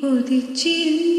കൊതിച്ചിരുന്നു